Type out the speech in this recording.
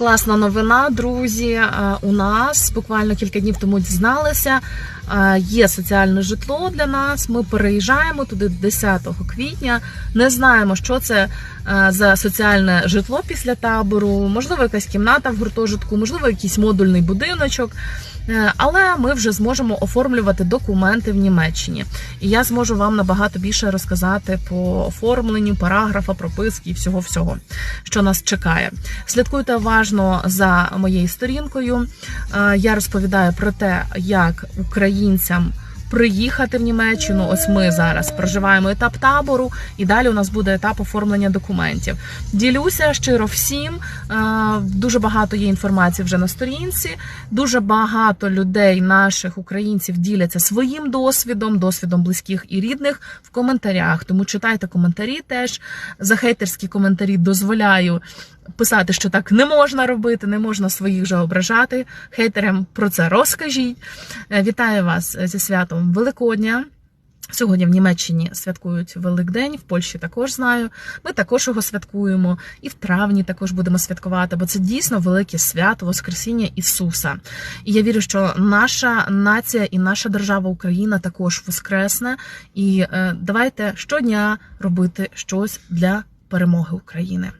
Класна новина, друзі. Е, У нас буквально кілька днів тому дізналися. е, Є соціальне житло для нас. Ми переїжджаємо туди 10 квітня. Не знаємо, що це за соціальне житло після табору. Можливо, якась кімната в гуртожитку, можливо, якийсь модульний будиночок. Е, Але ми вже зможемо оформлювати документи в Німеччині, і я зможу вам набагато більше розказати по оформленню, параграфа, прописки і всього всього, що нас чекає. Слідкуйте уважно за моєю сторінкою. Е, Я розповідаю про те, як українцям. Приїхати в Німеччину, ось ми зараз проживаємо етап табору, і далі у нас буде етап оформлення документів. Ділюся щиро всім. Е, Дуже багато є інформації вже на сторінці. Дуже багато людей, наших українців, діляться своїм досвідом, досвідом близьких і рідних в коментарях. Тому читайте коментарі теж. За хейтерські коментарі дозволяю писати, що так не можна робити, не можна своїх же ображати. Хейтерам про це розкажіть. Е, Вітаю вас зі святом Великодня. Сьогодні в Німеччині святкують Великдень, в Польщі також знаю. Ми також його святкуємо, і в травні також будемо святкувати, бо це дійсно велике свято Воскресіння Ісуса. І я вірю, що наша нація і наша держава Україна також воскресне. І е, давайте щодня робити щось для перемоги України.